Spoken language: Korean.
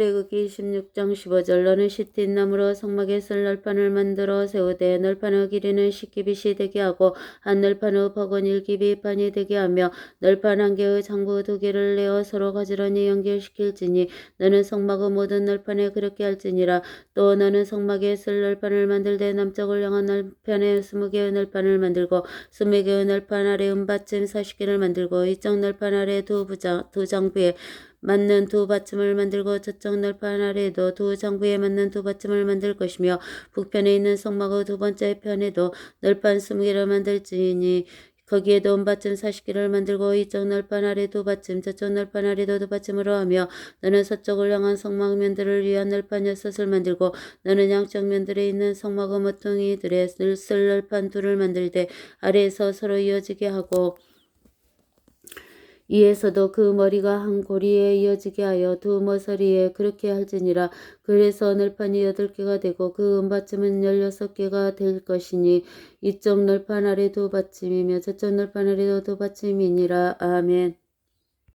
출애굽기 16장 15절 너는 시틴 나무로 성막에 쓸 널판을 만들어 세우되 널판의 길이는 10기빗이 되게 하고 한 널판의 벅은 1기빗 반이 되게 하며 널판 한 개의 장부 두 개를 내어 서로 가지런히 연결시킬지니 너는 성막의 모든 널판에 그렇게 할지니라. 또 너는 성막에 쓸 널판을 만들되 남쪽을 향한 널판에 스무 개의 널판을 만들고 스무 개의 널판 아래 은받침 40개를 만들고 이쪽 널판 아래 두 부장 두 장부에 맞는 두 받침을 만들고 저쪽 널판 아래에도 두 장부에 맞는 두 받침을 만들 것이며 북편에 있는 성막의 두 번째 편에도 널판 스무 개를 만들지니 거기에도 은받침 40개를 만들고 이쪽 널판 아래 두 받침 저쪽 널판 아래도 두 받침으로 하며 너는 서쪽을 향한 성막 면들을 위한 널판 여섯을 만들고 너는 양쪽 면들에 있는 성막의 모퉁이들에 쓸 널판 둘을 만들되 아래에서 서로 이어지게 하고 이에서도 그 머리가 한 고리에 이어지게 하여 두 머서리에 그렇게 할지니라. 그래서 널판이 여덟 개가 되고 그 은받침은 열여섯 개가 될 것이니 이쪽 널판 아래 두 받침이며 저쪽 널판 아래도 두 받침이니라. 아멘